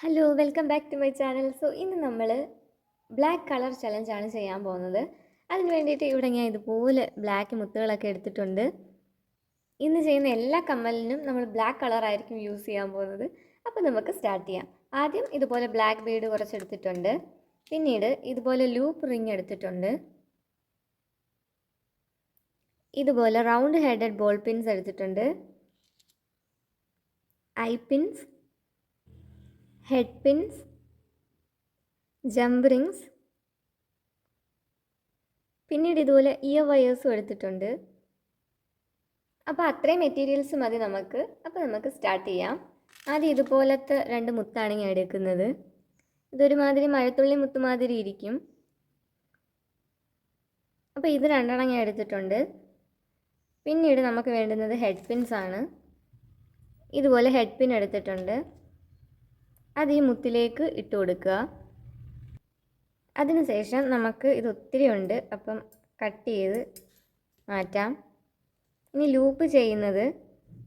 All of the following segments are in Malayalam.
Hello welcome back to my channel so ഇന്ന് നമ്മൾ ബ്ലാക്ക് കളർ ചലഞ്ചാണ് ചെയ്യാൻ പോകുന്നത്. അതിന് വേണ്ടിയിട്ട് ഇവിടെ ഞാൻ ഇതുപോലെ ബ്ലാക്ക് മുത്തുകളൊക്കെ എടുത്തിട്ടുണ്ട്. ഇന്ന് ചെയ്യുന്ന എല്ലാ കമ്മലിനും നമ്മൾ ബ്ലാക്ക് കളറായിരിക്കും യൂസ് ചെയ്യാൻ പോകുന്നത്. അപ്പോൾ നമുക്ക് സ്റ്റാർട്ട് ചെയ്യാം. ആദ്യം ഇതുപോലെ ബ്ലാക്ക് ബീഡ് കുറച്ചെടുത്തിട്ടുണ്ട്. പിന്നീട് ഇതുപോലെ ലൂപ്പ് റിങ് എടുത്തിട്ടുണ്ട്. ഇതുപോലെ റൗണ്ട് ഹെഡഡ് ബോൾ പിൻസ് എടുത്തിട്ടുണ്ട്. Eye pins head pins jump rings. പിന്നീട് ഇതുപോലെ ഇയർ വയേഴ്സും എടുത്തിട്ടുണ്ട്. അപ്പോൾ അത്രയും മെറ്റീരിയൽസ് മതി നമുക്ക്. അപ്പോൾ നമുക്ക് സ്റ്റാർട്ട് ചെയ്യാം. ആദ്യം ഇതുപോലത്തെ രണ്ട് മുത്താണ് ഞാൻ എടുക്കുന്നത്. ഇതൊരുമാതിരി മഴത്തുള്ളി മുത്തുമാതിരി ഇരിക്കും. അപ്പോൾ ഇത് രണ്ടെണ്ണം ഞാൻ എടുത്തിട്ടുണ്ട്. പിന്നീട് നമുക്ക് വേണ്ടുന്നത് ഹെഡ് പിൻസ് ആണ് ഇതുപോലെ ഹെഡ് പിൻ എടുത്തിട്ടുണ്ട്. അത് ഈ മുത്തിലേക്ക് ഇട്ട് കൊടുക്കുക. അതിനുശേഷം നമുക്ക് ഇത് ഒത്തിരി ഉണ്ട്. അപ്പം കട്ട് ചെയ്ത് മാറ്റാം. ഇനി ലൂപ്പ് ചെയ്യുന്നത്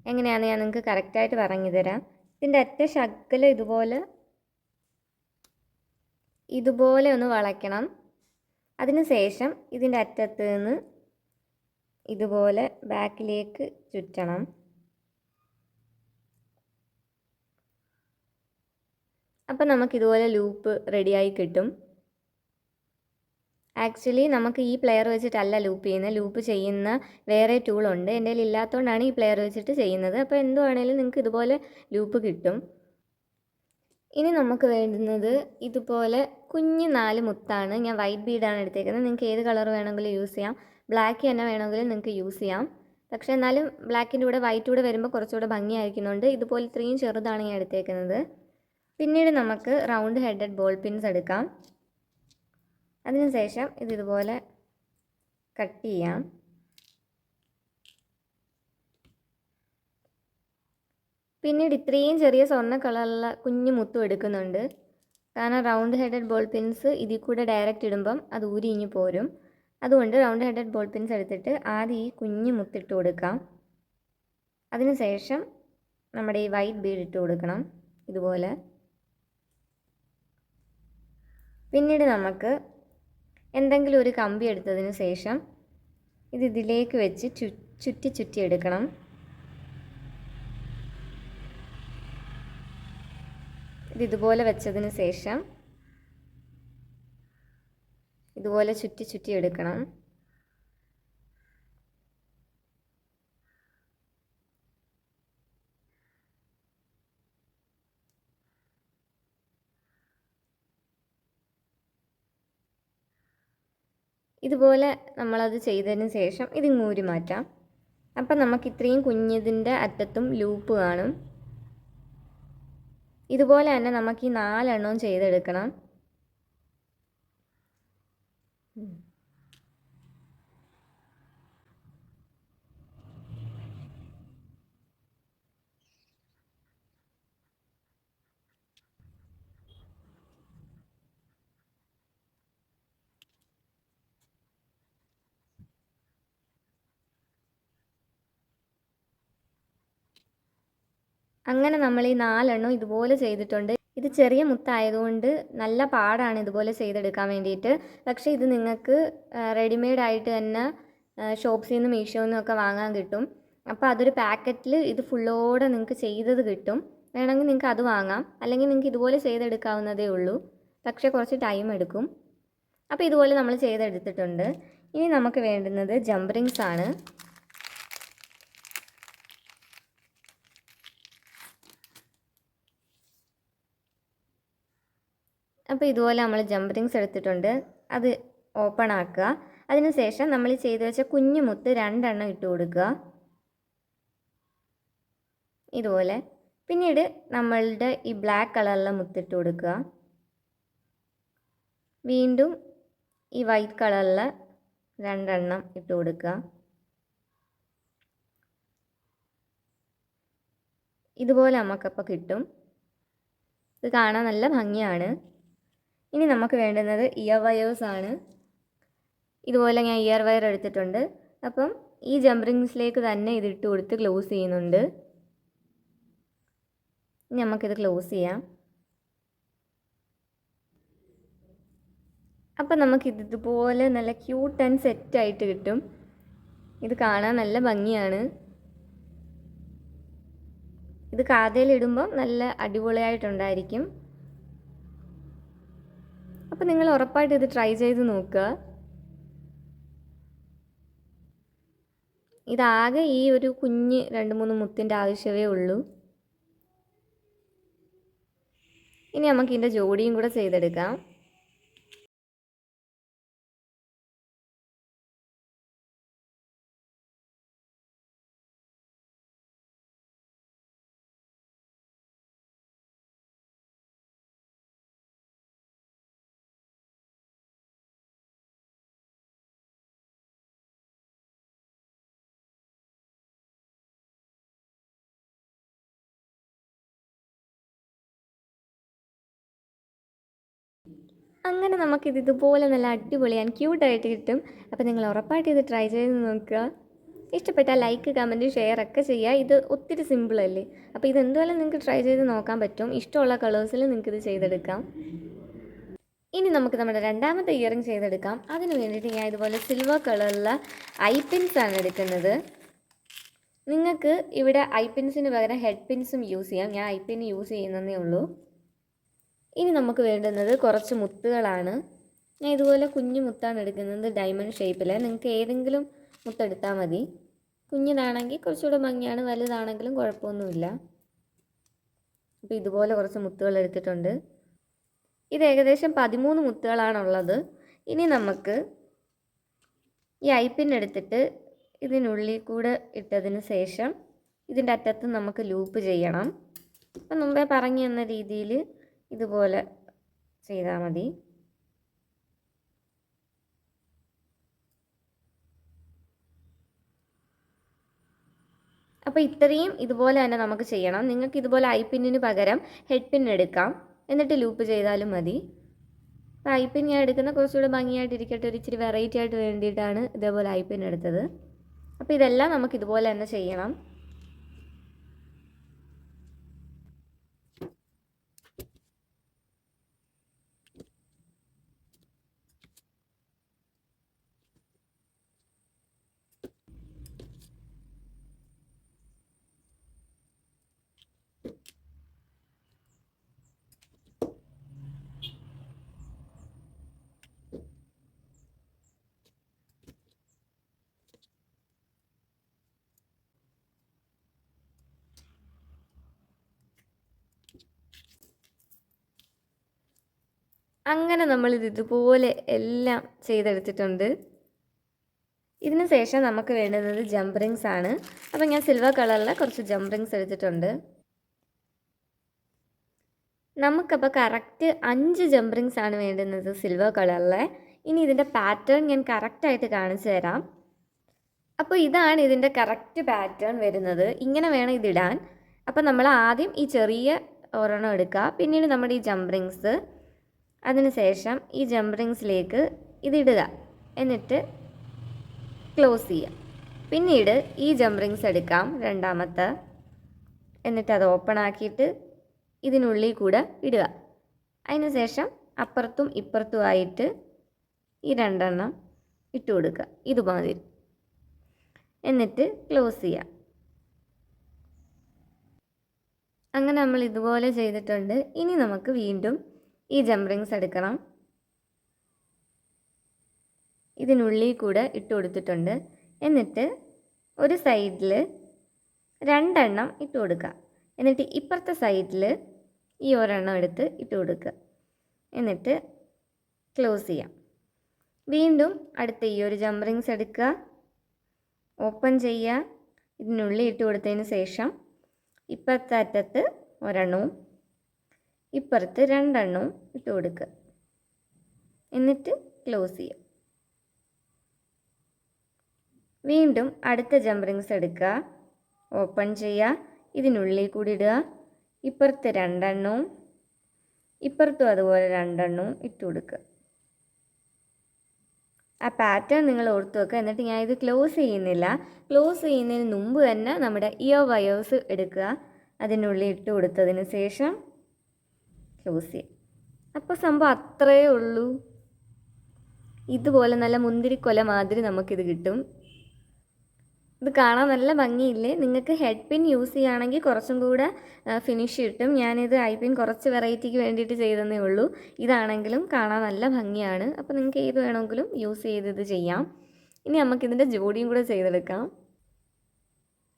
എങ്ങനെയാണെന്ന് ഞാൻ നിങ്ങൾക്ക് കറക്റ്റായിട്ട് പറഞ്ഞു തരാം. ഇതിന്റെ അറ്റ ശക്കൽ ഇതുപോലെ ഇതുപോലെ ഒന്ന് വളയ്ക്കണം. അതിനുശേഷം ഇതിന്റെ അറ്റത്ത് നിന്ന് ഇതുപോലെ ബാക്കിലേക്ക് ചുറ്റണം. അപ്പോൾ നമുക്ക് ഇതുപോലെ ലൂപ്പ് റെഡിയായി കിട്ടും. ആക്ച്വലി നമുക്ക് ഈ പ്ലെയർ വെച്ചിട്ടല്ല ലൂപ്പ് ചെയ്യുന്നത്. ലൂപ്പ് ചെയ്യുന്ന വേറെ ടൂളുണ്ട് എന്റെ കയ്യിൽ ഇല്ലാത്തതുകൊണ്ടാണ് ഈ പ്ലെയർ വെച്ചിട്ട് ചെയ്യുന്നത്. അപ്പോൾ എന്തുവാണേലും നിങ്ങൾക്ക് ഇതുപോലെ ലൂപ്പ് കിട്ടും. ഇനി നമുക്ക് വേണ്ടുന്നത് ഇതുപോലെ കുഞ്ഞ് നാല് മുത്താണ്. ഞാൻ വൈറ്റ് ബീഡാണ് എടുത്തേക്കുന്നത്. നിങ്ങൾക്ക് ഏത് കളർ വേണമെങ്കിലും യൂസ് ചെയ്യാം. ബ്ലാക്ക് തന്നെ വേണമെങ്കിലും നിങ്ങൾക്ക് യൂസ് ചെയ്യാം. പക്ഷേ എന്നാലും ബ്ലാക്കിന്റെ കൂടെ വൈറ്റ് കൂടെ വരുമ്പോൾ കുറച്ചുകൂടെ ഭംഗിയായിരിക്കുന്നുണ്ട്. ഇതുപോലെ ഇത്രയും ചെറുതാണ് ഞാൻ എടുത്തേക്കുന്നത്. പിന്നീട് നമുക്ക് റൗണ്ട് ഹെഡഡ് ബോൾ പിൻസ് എടുക്കാം. അതിനുശേഷം ഇത് ഇതുപോലെ കട്ട് ചെയ്യാം. പിന്നീട് ഇത്രയും ചെറിയ സ്വർണ കളറുള്ള കുഞ്ഞു മുത്തും എടുക്കുന്നുണ്ട്. കാരണം റൗണ്ട് ഹെഡഡ് ബോൾ പിൻസ് ഇതിൽ കൂടെ ഡയറക്റ്റ് ഇടുമ്പം അത് ഊരിഞ്ഞ് പോരും. അതുകൊണ്ട് റൗണ്ട് ഹെഡഡ് ബോൾ പിൻസ് എടുത്തിട്ട് ആദ്യം ഈ കുഞ്ഞു മുത്തിട്ട് കൊടുക്കാം. അതിനുശേഷം നമ്മുടെ ഈ വൈറ്റ് ബീഡ് ഇട്ട് കൊടുക്കണം. ഇതുപോലെ. പിന്നീട് നമുക്ക് എന്തെങ്കിലും ഒരു കമ്പി എടുത്തതിന് ശേഷം ഇത് ഇതിലേക്ക് വെച്ച് ചു ചുറ്റി ചുറ്റി എടുക്കണം. ഇത് ഇതുപോലെ വെച്ചതിന് ശേഷം ഇതുപോലെ ചുറ്റി ചുറ്റി എടുക്കണം. ഇതുപോലെ നമ്മളത് ചെയ്തതിന് ശേഷം ഇത് ഇങ്ങൂരി മാറ്റാം. അപ്പം നമുക്ക് ഇത്രയും കുഞ്ഞതിന്റെ അറ്റത്തും ലൂപ്പ് കാണും. ഇതുപോലെ തന്നെ നമുക്ക് ഈ നാലെണ്ണവും ചെയ്തെടുക്കണം. അങ്ങനെ നമ്മൾ ഈ നാലെണ്ണം ഇതുപോലെ ചെയ്തിട്ടുണ്ട്. ഇത് ചെറിയ മുത്തായതുകൊണ്ട് നല്ല പാടാണ് ഇതുപോലെ ചെയ്തെടുക്കാൻ വേണ്ടിയിട്ട്. പക്ഷേ ഇത് നിങ്ങൾക്ക് റെഡിമെയ്ഡ് ആയിട്ട് തന്നെ ഷോപ്സിൽ നിന്ന് മീഷോയിൽ നിന്നൊക്കെ വാങ്ങാൻ കിട്ടും. അപ്പോൾ അതൊരു പാക്കറ്റിൽ ഇത് ഫുള്ളോടെ നിങ്ങൾക്ക് ചെയ്തത് കിട്ടും. വേണമെങ്കിൽ നിങ്ങൾക്ക് അത് വാങ്ങാം. അല്ലെങ്കിൽ നിങ്ങൾക്ക് ഇതുപോലെ ചെയ്തെടുക്കാവുന്നതേ ഉള്ളൂ. പക്ഷേ കുറച്ച് ടൈം എടുക്കും. അപ്പോൾ ഇതുപോലെ നമ്മൾ ചെയ്തെടുത്തിട്ടുണ്ട്. ഇനി നമുക്ക് വേണ്ടുന്നത് ജംപ് റിങ്സ് ആണ്. അപ്പോൾ ഇതുപോലെ നമ്മൾ ജമ്പ് റിങ്സ് എടുത്തിട്ടുണ്ട്. അത് ഓപ്പൺ ആക്കുക. അതിനുശേഷം നമ്മൾ ചെയ്തു വെച്ച കുഞ്ഞു മുത്ത് രണ്ടെണ്ണം ഇട്ട് കൊടുക്കുക. ഇതുപോലെ. പിന്നീട് നമ്മളുടെ ഈ ബ്ലാക്ക് കളറിലെ മുത്തിട്ട് കൊടുക്കുക. വീണ്ടും ഈ വൈറ്റ് കളറിലെ രണ്ടെണ്ണം ഇട്ട് കൊടുക്കുക. ഇതുപോലെ നമുക്കപ്പോൾ കിട്ടും. ഇത് കാണാൻ നല്ല ഭംഗിയാണ്. ഇനി നമുക്ക് വേണ്ടുന്നത് ഇയർ വയേഴ്സ് ആണ്. ഇതുപോലെ ഞാൻ ഇയർ വയർ എടുത്തിട്ടുണ്ട്. അപ്പം ഈ ജംപറിങ്സിലേക്ക് തന്നെ ഇത് ഇട്ട് കൊടുത്ത് ക്ലോസ് ചെയ്യുന്നുണ്ട്. ഇനി നമുക്കിത് ക്ലോസ് ചെയ്യാം. അപ്പം നമുക്ക് ഇതുപോലെ നല്ല ക്യൂട്ട് ആൻഡ് സെറ്റായിട്ട് കിട്ടും. ഇത് കാണാൻ നല്ല ഭംഗിയാണ്. ഇത് കാതയിലിടുമ്പം നല്ല അടിപൊളിയായിട്ടുണ്ടായിരിക്കും. അപ്പോൾ നിങ്ങൾ ഉറപ്പായിട്ട് ഇത് ട്രൈ ചെയ്ത് നോക്കുക. ഇതാകെ ഈ ഒരു കുഞ്ഞ് രണ്ട് മൂന്ന് മുത്തിന്റെ ആവശ്യമേ ഉള്ളൂ. ഇനി നമുക്ക് ഇതിന്റെ ജോഡിയും കൂടെ ചെയ്തെടുക്കാം. അങ്ങനെ നമുക്കിത് ഇതുപോലെ നല്ല അടിപൊളിയാണ് ക്യൂട്ടായിട്ട് കിട്ടും. അപ്പോൾ നിങ്ങൾ ഉറപ്പായിട്ട് ഇത് ട്രൈ ചെയ്ത് നോക്കുക. ഇഷ്ടപ്പെട്ടാൽ ലൈക്ക് കമന്റ് ഷെയർ ഒക്കെ ചെയ്യുക. ഇത് ഒത്തിരി സിമ്പിൾ അല്ലേ? അപ്പോൾ ഇത് എന്തുവല്ല നിങ്ങൾക്ക് ട്രൈ ചെയ്ത് നോക്കാൻ പറ്റും. ഇഷ്ടമുള്ള കളേഴ്സിൽ നിങ്ങൾക്ക് ഇത് ചെയ്തെടുക്കാം. ഇനി നമുക്ക് നമ്മുടെ രണ്ടാമത്തെ ഇയറിംഗ് ചെയ്തെടുക്കാം. അതിന് വേണ്ടിയിട്ട് ഞാൻ ഇതുപോലെ സിൽവർ കളറിലുള്ള ഐ പിൻസ് ആണ് എടുക്കുന്നത്. നിങ്ങൾക്ക് ഇവിടെ ഐ പിൻസിന് പകരം ഹെഡ് പിൻസും യൂസ് ചെയ്യാം. ഞാൻ ഐ പിൻ യൂസ് ചെയ്യുന്നതേ ഉള്ളൂ. ഇനി നമുക്ക് വേണ്ടുന്നത് കുറച്ച് മുത്തുകളാണ്. ഞാൻ ഇതുപോലെ കുഞ്ഞു മുത്താണ് എടുക്കുന്നത് ഡയമണ്ട് ഷേപ്പിൽ നിങ്ങൾക്ക് ഏതെങ്കിലും മുത്തെടുത്താൽ മതി. കുഞ്ഞിനാണെങ്കിൽ കുറച്ചുകൂടെ ഭംഗിയാണ്. വലുതാണെങ്കിലും കുഴപ്പമൊന്നുമില്ല. അപ്പോൾ ഇതുപോലെ കുറച്ച് മുത്തുകൾ എടുത്തിട്ടുണ്ട്. ഇത് ഏകദേശം പതിമൂന്ന് മുത്തുകളാണുള്ളത്. ഇനി നമുക്ക് ഈ ഐപ്പിൻ എടുത്തിട്ട് ഇതിനുള്ളിൽ കൂടെ ഇട്ടതിന് ശേഷം ഇതിന്റെ അറ്റത്ത് നമുക്ക് ലൂപ്പ് ചെയ്യണം. അപ്പം മുമ്പേ പറഞ്ഞു തന്ന രീതിയിൽ ഇതുപോലെ ചെയ്താൽ മതി. അപ്പോൾ ഇത്രയും ഇതുപോലെ തന്നെ നമുക്ക് ചെയ്യണം. നിങ്ങൾക്ക് ഇതുപോലെ ഐ പിന്നിന് പകരം ഹെഡ് പിൻ എടുക്കാം. എന്നിട്ട് ലൂപ്പ് ചെയ്താലും മതി. അപ്പോൾ ഐ പിൻ ഞാൻ എടുക്കുന്ന കുറച്ചുകൂടെ ഭംഗിയായിട്ട് ഇരിക്കട്ടെ ഒരു ഇച്ചിരി വെറൈറ്റി ആയിട്ട് വേണ്ടിയിട്ടാണ് ഇതേപോലെ ഐ പിൻ എടുത്തത്. അപ്പോൾ ഇതെല്ലാം നമുക്ക് ഇതുപോലെ തന്നെ ചെയ്യണം. അങ്ങനെ നമ്മളിത് ഇതുപോലെ എല്ലാം ചെയ്തെടുത്തിട്ടുണ്ട്. ഇതിന് ശേഷം നമുക്ക് വേണ്ടുന്നത് ജംപ് റിങ്സ് ആണ്. അപ്പോൾ ഞാൻ സിൽവർ കളറിലെ കുറച്ച് ജംപ് റിങ്സ് എടുത്തിട്ടുണ്ട്. നമുക്കപ്പോൾ കറക്റ്റ് അഞ്ച് ജംപ് റിങ്സ് ആണ് വേണ്ടുന്നത് സിൽവർ കളറിലെ ഇനി ഇതിന്റെ പാറ്റേൺ ഞാൻ കറക്റ്റായിട്ട് കാണിച്ചു തരാം. അപ്പോൾ ഇതാണ് ഇതിന്റെ കറക്റ്റ് പാറ്റേൺ വരുന്നത്. ഇങ്ങനെ വേണം ഇതിടാൻ. അപ്പോൾ നമ്മൾ ആദ്യം ഈ ചെറിയ ഒരെണ്ണം എടുക്കുക പിന്നീട് നമ്മുടെ ഈ ജംപ് റിങ്സ് അതിനുശേഷം ഈ ജംപ് റിങ്സിലേക്ക് ഇതിടുക എന്നിട്ട് ക്ലോസ് ചെയ്യുക. പിന്നീട് ഈ ജംപ് റിങ്സ് എടുക്കാം രണ്ടാമത്തെ. എന്നിട്ട് അത് ഓപ്പൺ ആക്കിയിട്ട് ഇതിനുള്ളിൽ കൂടെ ഇടുക. അതിനുശേഷം അപ്പുറത്തും ഇപ്പുറത്തുമായിട്ട് ഈ രണ്ടെണ്ണം ഇട്ട് കൊടുക്കുക. ഇതുമാതിരി. എന്നിട്ട് ക്ലോസ് ചെയ്യുക. അങ്ങനെ നമ്മൾ ഇതുപോലെ ചെയ്തിട്ടുണ്ട്. ഇനി നമുക്ക് വീണ്ടും ഈ ജംപ് റിങ്സ് എടുക്കണം. ഇതിനുള്ളിൽ കൂടെ ഇട്ട് കൊടുത്തിട്ടുണ്ട്. എന്നിട്ട് ഒരു സൈഡിൽ രണ്ടെണ്ണം ഇട്ട് കൊടുക്കുക. എന്നിട്ട് ഇപ്പുറത്തെ സൈഡിൽ ഈ ഒരെണ്ണം എടുത്ത് ഇട്ട് കൊടുക്കുക. എന്നിട്ട് ക്ലോസ് ചെയ്യാം. വീണ്ടും അടുത്ത ഈ ഒരു ജംപ് റിങ്സ് എടുക്കുക. ഓപ്പൺ ചെയ്യുക. ഇതിനുള്ളിൽ ഇട്ട് കൊടുത്തതിന് ശേഷം ഇപ്പുറത്തെ അറ്റത്ത് ഒരെണ്ണവും ഇപ്പുറത്ത് രണ്ടെണ്ണവും ഇട്ട് കൊടുക്കുക എന്നിട്ട് ക്ലോസ് ചെയ്യുക വീണ്ടും അടുത്ത ജംപറിങ്സ് എടുക്കുക. ഓപ്പൺ ചെയ്യുക. ഇതിനുള്ളിൽ കൂടി ഇടുക. ഇപ്പുറത്ത് രണ്ടെണ്ണവും ഇപ്പുറത്തും അതുപോലെ രണ്ടെണ്ണവും ഇട്ട് കൊടുക്കുക. ആ പാറ്റേൺ നിങ്ങൾ ഓർത്ത് വെക്കുക. എന്നിട്ട് ഞാൻ ഇത് ക്ലോസ് ചെയ്യുന്നില്ല. ക്ലോസ് ചെയ്യുന്നതിന് മുമ്പ് തന്നെ നമ്മുടെ ഇയോ വയോസ് എടുക്കുക. അതിനുള്ളിൽ ഇട്ട് കൊടുത്തതിന് ശേഷം ക്ലോസ് ചെയ്യാം. അപ്പോൾ സംഭവം അത്രയേ ഉള്ളൂ. ഇതുപോലെ നല്ല മുന്തിരിക്കൊല മാതിരി നമുക്കിത് കിട്ടും. ഇത് കാണാൻ നല്ല ഭംഗിയില്ലേ? നിങ്ങൾക്ക് ഹെഡ് പിൻ യൂസ് ചെയ്യുകയാണെങ്കിൽ കുറച്ചും കൂടെ ഫിനിഷ് കിട്ടും. ഞാനിത് ഐ പിൻ കുറച്ച് വെറൈറ്റിക്ക് വേണ്ടിയിട്ട് ചെയ്തതേ ഉള്ളൂ. ഇതാണെങ്കിലും കാണാൻ നല്ല ഭംഗിയാണ്. അപ്പോൾ നിങ്ങൾക്ക് ഏത് വേണമെങ്കിലും യൂസ് ചെയ്ത് ഇത് ചെയ്യാം. ഇനി നമുക്കിതിന്റെ ജോഡിയും കൂടെ ചെയ്തെടുക്കാം.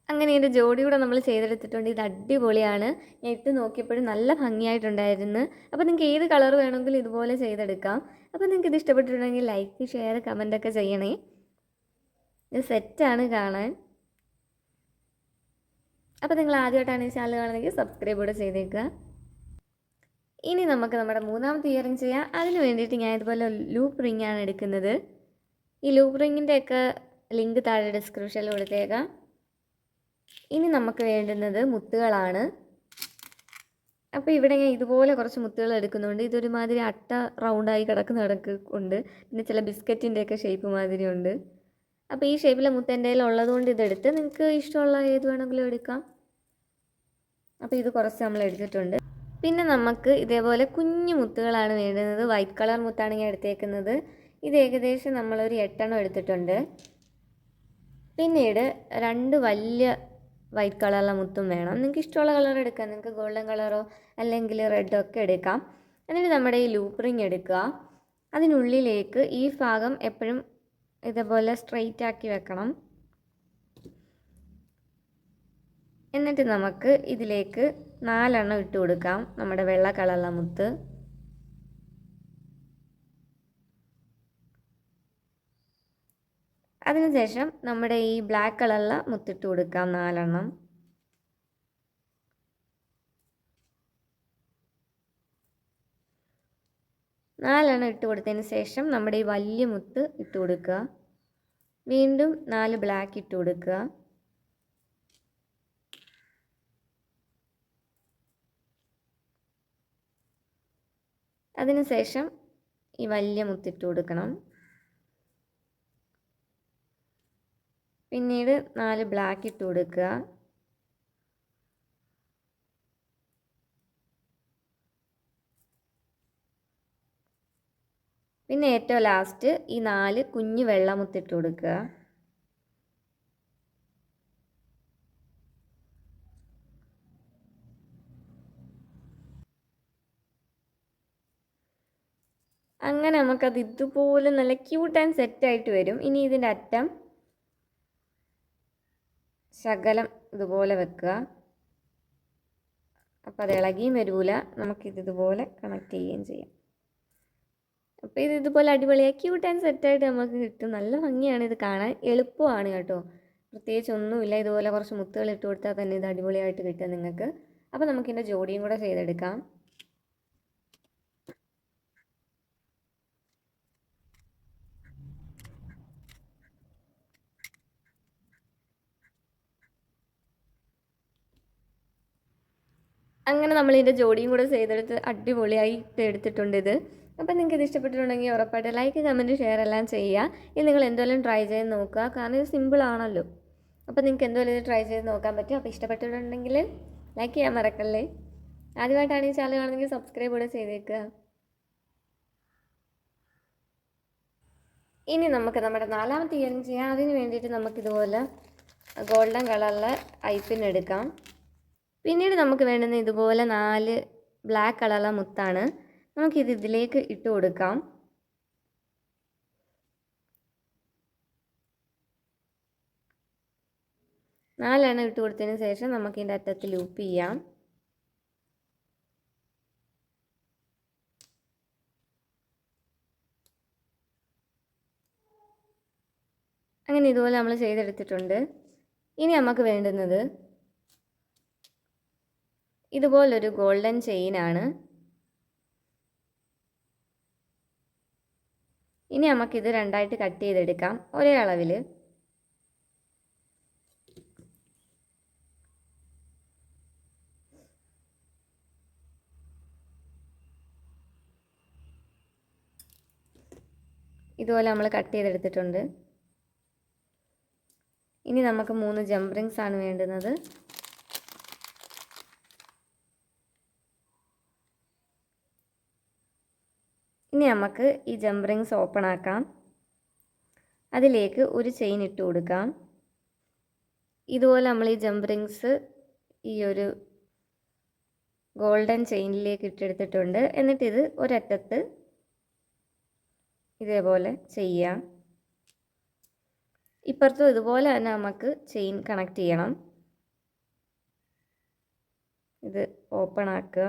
അങ്ങനെ ഇതിന്റെ ജോഡി കൂടെ നമ്മൾ ചെയ്തെടുത്തിട്ടുണ്ട്. ഇത് അടിപൊളിയാണ്. ഞാൻ ഇട്ട് നോക്കിയപ്പോഴും നല്ല ഭംഗിയായിട്ടുണ്ടായിരുന്നു. അപ്പോൾ നിങ്ങൾക്ക് ഏത് കളർ വേണമെങ്കിലും ഇതുപോലെ ചെയ്തെടുക്കാം. അപ്പോൾ നിങ്ങൾക്ക് ഇത് ഇഷ്ടപ്പെട്ടിട്ടുണ്ടെങ്കിൽ ലൈക്ക് ഷെയർ കമന്റൊക്കെ ചെയ്യണേ. ഇത് സെറ്റാണ് കാണാൻ. അപ്പോൾ നിങ്ങൾ ആദ്യമായിട്ടാണ് ഈ ചാനൽ കാണുന്നതെങ്കിൽ സബ്സ്ക്രൈബ് കൂടെ ചെയ്തേക്കുക. ഇനി നമുക്ക് നമ്മുടെ മൂന്നാമത്തെ ഇയറിംഗ് ചെയ്യാം. അതിന് വേണ്ടിയിട്ട് ഞാൻ ഇതുപോലെ ലൂപ്പ് റിംഗ് ആണ് എടുക്കുന്നത്. ഈ ലൂപ്പ് റിങ്ങിന്റെ ഒക്കെ ലിങ്ക് താഴെ ഡിസ്ക്രിപ്ഷനിൽ കൊടുത്തേക്കാം. ഇനി നമുക്ക് വേണ്ടുന്നത് മുത്തുകളാണ്. അപ്പോൾ ഇവിടെ ഞാൻ ഇതുപോലെ കുറച്ച് മുത്തുകൾ എടുക്കുന്നുണ്ട്. ഇതൊരുമാതിരി അട്ട റൗണ്ടായി കിടക്കുന്ന കിടക്ക് ഉണ്ട് പിന്നെ ചില ബിസ്ക്കറ്റിന്റെയൊക്കെ ഷേപ്പ് മാതിരി ഉണ്ട്. അപ്പോൾ ഈ ഷേപ്പിലെ മുത്ത് എന്റെ കയ്യിൽ ഉള്ളതുകൊണ്ട് ഇതെടുത്ത് നിങ്ങൾക്ക് ഇഷ്ടമുള്ള ഏത് വേണമെങ്കിലും എടുക്കാം. അപ്പോൾ ഇത് കുറച്ച് നമ്മൾ എടുത്തിട്ടുണ്ട്. പിന്നെ നമുക്ക് ഇതേപോലെ കുഞ്ഞു മുത്തുകളാണ് വേണ്ടുന്നത്. വൈറ്റ് കളർ മുത്താണ് ഞാൻ എടുത്തേക്കുന്നത്. ഇത് ഏകദേശം നമ്മളൊരു എട്ടെണ്ണം എടുത്തിട്ടുണ്ട്. പിന്നീട് രണ്ട് വലിയ വൈറ്റ് കളറുള്ള മുത്തും വേണം. നിങ്ങൾക്ക് ഇഷ്ടമുള്ള കളർ എടുക്കാം. നിങ്ങൾക്ക് ഗോൾഡൻ കളറോ അല്ലെങ്കിൽ റെഡോ ഒക്കെ എടുക്കാം. എന്നിട്ട് നമ്മുടെ ഈ ലൂപ്പ് റിങ് എടുക്കുക. അതിനുള്ളിലേക്ക് ഈ ഭാഗം എപ്പോഴും ഇതേപോലെ സ്ട്രെയിറ്റ് ആക്കി വെക്കണം. എന്നിട്ട് നമുക്ക് ഇതിലേക്ക് നാലെണ്ണം ഇട്ട് കൊടുക്കാം. നമ്മുടെ വെള്ള കളറുള്ള മുത്ത്. അതിനുശേഷം നമ്മുടെ ഈ ബ്ലാക്ക് കളറിൽ മുത്തിട്ട് കൊടുക്കാം നാലെണ്ണം. നാലെണ്ണം ഇട്ട് കൊടുത്തതിന് ശേഷം നമ്മുടെ ഈ വലിയ മുത്ത് ഇട്ട് കൊടുക്കുക. വീണ്ടും നാല് ബ്ലാക്ക് ഇട്ട് കൊടുക്കുക. അതിനുശേഷം ഈ വലിയ മുത്തിട്ട് കൊടുക്കണം. പിന്നീട് നാല് ബ്ലാക്ക് ഇട്ട് കൊടുക്കുക. പിന്നെ ഏറ്റവും ലാസ്റ്റ് ഈ നാല് കുഞ്ഞ് വെള്ളമുത്തിട്ട് കൊടുക്കുക. അങ്ങനെ നമുക്കത് ഇതുപോലെ നല്ല ക്യൂട്ട് ആൻഡ് സെറ്റായിട്ട് വരും. ഇനി ഇതിന്റെ അറ്റം ശകലം ഇതുപോലെ വെക്കുക. അപ്പോൾ അത് ഇളകിയും വരൂല. നമുക്കിത് ഇതുപോലെ കണക്ട് ചെയ്യുകയും ചെയ്യാം. അപ്പോൾ ഇത് ഇതുപോലെ അടിപൊളിയായി ക്യൂട്ട് സെറ്റായിട്ട് നമുക്ക് കിട്ടും. നല്ല ഭംഗിയാണ്. ഇത് കാണാൻ എളുപ്പമാണ് കേട്ടോ. പ്രത്യേകിച്ച് ഒന്നുമില്ല. ഇതുപോലെ കുറച്ച് മുത്തുകൾ ഇട്ട് കൊടുത്താൽ തന്നെ ഇത് അടിപൊളിയായിട്ട് കിട്ടും നിങ്ങൾക്ക്. അപ്പോൾ നമുക്കിതിന്റെ ജോഡിയും കൂടെ ചെയ്തെടുക്കാം. അങ്ങനെ നമ്മൾ ഇതിന്റെ ജോഡിയും കൂടെ ചെയ്തെടുത്ത് അടിപൊളിയായിട്ട് എടുത്തിട്ടുണ്ട് ഇത്. അപ്പോൾ നിങ്ങൾക്ക് ഇത് ഇഷ്ടപ്പെട്ടിട്ടുണ്ടെങ്കിൽ ഉറപ്പായിട്ട് ലൈക്ക് കമന്റ് ഷെയർ എല്ലാം ചെയ്യുക. ഇത് നിങ്ങൾ എന്തോലും ട്രൈ ചെയ്ത് നോക്കുക. കാരണം ഇത് സിമ്പിൾ ആണല്ലോ. അപ്പോൾ നിങ്ങൾക്ക് എന്തെങ്കിലും ഇത് ട്രൈ ചെയ്ത് നോക്കാൻ പറ്റും. അപ്പോൾ ഇഷ്ടപ്പെട്ടിട്ടുണ്ടെങ്കിൽ ലൈക്ക് ചെയ്യാൻ മറക്കല്ലേ. ആദ്യമായിട്ടാണ് ഈ ചാനൽ കാണുന്നെങ്കിൽ സബ്സ്ക്രൈബ് കൂടെ ചെയ്തേക്കുക. ഇനി നമുക്ക് നമ്മുടെ നാലാമത്തെ ഇയറിങ് ചെയ്യാം അതിന് വേണ്ടിയിട്ട് നമുക്കിതുപോലെ ഗോൾഡൻ കളറിലെ ഐപ്പിൻ എടുക്കാം. പിന്നീട് നമുക്ക് വേണ്ടുന്ന ഇതുപോലെ നാല് ബ്ലാക്ക് കളറുള്ള മുത്താണ്. നമുക്കിത് ഇതിലേക്ക് ഇട്ട് കൊടുക്കാം. നാലെണ്ണം ഇട്ട് കൊടുത്തതിന് ശേഷം നമുക്ക് ഇതിന്റെ അറ്റത്ത് ലൂപ്പ് ചെയ്യാം. അങ്ങനെ ഇതുപോലെ നമ്മൾ ചെയ്തെടുത്തിട്ടുണ്ട്. ഇനി നമുക്ക് വേണ്ടുന്നത് ഇതുപോലൊരു ഗോൾഡൻ ചെയിനാണ് ഇനി നമുക്കിത് രണ്ടായിട്ട് കട്ട് ചെയ്തെടുക്കാം. ഒരേ അളവിൽ ഇതുപോലെ നമ്മൾ കട്ട് ചെയ്തെടുത്തിട്ടുണ്ട്. ഇനി നമുക്ക് മൂന്ന് ജംപ് റിങ്സ് ആണ് വേണ്ടുന്നത്. ഇനി നമുക്ക് ഈ ജംപ് റിങ്സ് ഓപ്പൺ ആക്കാം. അതിലേക്ക് ഒരു ചെയിൻ ഇട്ട് കൊടുക്കാം. ഇതുപോലെ നമ്മൾ ഈ ജംപ് റിങ്സ് ഈ ഒരു ഗോൾഡൻ ചെയിനിലേക്ക് ഇട്ടെടുത്തിട്ടുണ്ട്. എന്നിട്ട് ഇത് ഒരറ്റത്ത് ഇതേപോലെ ചെയ്യാം. ഇപ്പുറത്തും ഇതുപോലെ തന്നെ നമുക്ക് ചെയിൻ കണക്ട് ചെയ്യണം. ഇത് ഓപ്പൺ ആക്കുക.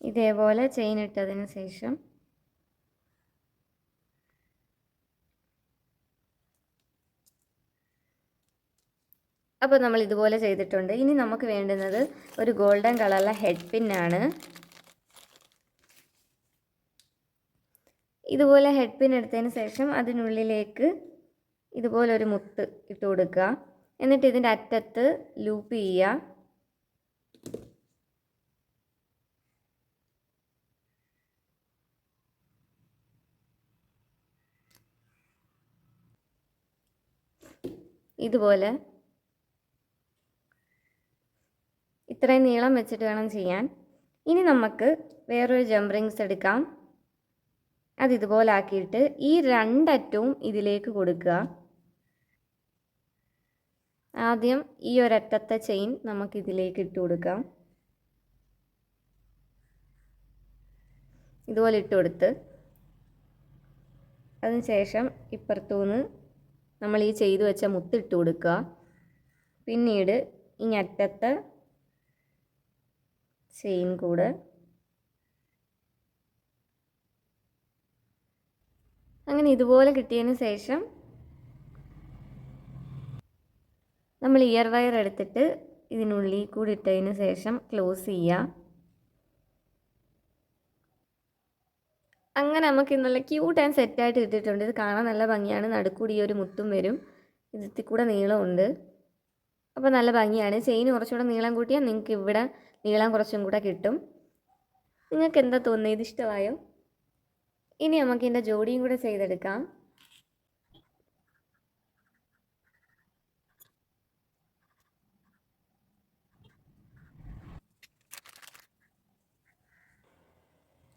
ഇതേപോലെ ചെയിൻ ഇട്ടതിന് ശേഷം അപ്പോൾ നമ്മൾ ഇതുപോലെ ചെയ്തിട്ടുണ്ട്. ഇനി നമുക്ക് വേണ്ടുന്നത് ഒരു ഗോൾഡൻ കളറിലെ ഹെഡ് പിന്നാണ് ഇതുപോലെ ഹെഡ് പിൻ എടുത്തതിന് ശേഷം അതിനുള്ളിലേക്ക് ഇതുപോലെ ഒരു മുത്ത് ഇട്ട് കൊടുക്കുക. എന്നിട്ട് ഇതിന്റെ അറ്റത്ത് ലൂപ്പ് ചെയ്യുക. ഇതുപോലെ ഇത്രയും നീളം വെച്ചിട്ട് വേണം ചെയ്യാൻ. ഇനി നമുക്ക് വേറൊരു ജംപ് റിങ്സ് എടുക്കാം. അത് ഇതുപോലെ ആക്കിയിട്ട് ഈ രണ്ടറ്റവും ഇതിലേക്ക് കൊടുക്കുക. ആദ്യം ഈ ഒരറ്റത്തെ ചെയിൻ നമുക്ക് ഇതിലേക്ക് ഇട്ട് കൊടുക്കാം. ഇതുപോലെ ഇട്ട് കൊടുത്ത്. അതിനുശേഷം ഇപ്പുറത്തുനിന്ന് നമ്മൾ ഈ ചെയ്തു വെച്ച മുത്ത് ഇട്ട് കൊടുക്കുക. പിന്നീട് ഈ അറ്റത്തെ ചെയിൻ കൂടെ അങ്ങനെ ഇതുപോലെ കിട്ടിയതിന് ശേഷം നമ്മൾ ഇയർ വയർ എടുത്തിട്ട് ഇതിനുള്ളിൽ കൂടി ഇട്ടതിന് ശേഷം ക്ലോസ് ചെയ്യുക. അങ്ങനെ നമുക്ക് നല്ല ക്യൂട്ട് ആൻഡ് സെറ്റായിട്ട് ഇട്ടിട്ടുണ്ട്. ഇത് കാണാൻ നല്ല ഭംഗിയാണ്. നടുക്കൂടി ഈ ഒരു മുത്തും വരും. ഇതിൽ കൂടെ നീളമുണ്ട് അപ്പോൾ നല്ല ഭംഗിയാണ്. ചെയിൻ കുറച്ചുകൂടെ നീളം കൂട്ടിയാൽ നിങ്ങൾക്ക് ഇവിടെ നീളം കുറച്ചും കൂടെ കിട്ടും. നിങ്ങൾക്ക് എന്താ തോന്നുന്നത്? ഇത് ഇഷ്ടമായോ? ഇനി നമുക്ക് ഇതിന്റെ ജോഡിയും കൂടെ ചെയ്തെടുക്കാം.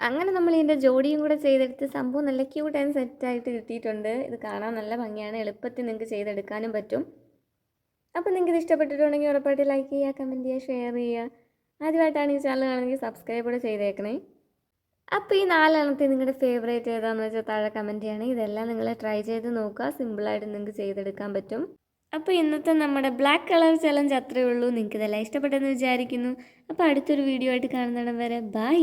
അങ്ങനെ നമ്മൾ ഇതിന്റെ ജോഡിയും കൂടെ ചെയ്തെടുത്ത് സംഭവം നല്ല ക്യൂട്ട് ആൻഡ് സെറ്റായിട്ട് കിട്ടിയിട്ടുണ്ട്. ഇത് കാണാൻ നല്ല ഭംഗിയാണ്. എളുപ്പത്തിൽ നിങ്ങൾക്ക് ചെയ്തെടുക്കാനും പറ്റും. അപ്പോൾ നിങ്ങൾക്ക് ഇത് ഇഷ്ടപ്പെട്ടിട്ടുണ്ടെങ്കിൽ ഉറപ്പായിട്ട് ലൈക്ക് ചെയ്യുക കമന്റ് ചെയ്യുക ഷെയർ ചെയ്യുക. ആദ്യമായിട്ടാണ് ഈ ചാനൽ കാണുമെങ്കിൽ സബ്സ്ക്രൈബ് കൂടെ ചെയ്തേക്കണേ. അപ്പോൾ ഈ നാലെണ്ണത്തിൽ നിങ്ങളുടെ ഫേവറേറ്റ് ഏതാണെന്ന് വെച്ചാൽ താഴെ കമന്റ് ചെയ്യണേ. ഇതെല്ലാം നിങ്ങൾ ട്രൈ ചെയ്ത് നോക്കുക. സിമ്പിളായിട്ട് നിങ്ങൾക്ക് ചെയ്തെടുക്കാൻ പറ്റും. അപ്പോൾ ഇന്നത്തെ നമ്മുടെ ബ്ലാക്ക് കളർ ചലഞ്ച് അത്രയേ ഉള്ളൂ. നിങ്ങൾക്ക് ഇതെല്ലാം ഇഷ്ടപ്പെട്ടെന്ന് വിചാരിക്കുന്നു. അപ്പോൾ അടുത്തൊരു വീഡിയോ ആയിട്ട് കാണുന്നിടം വരെ. ബൈ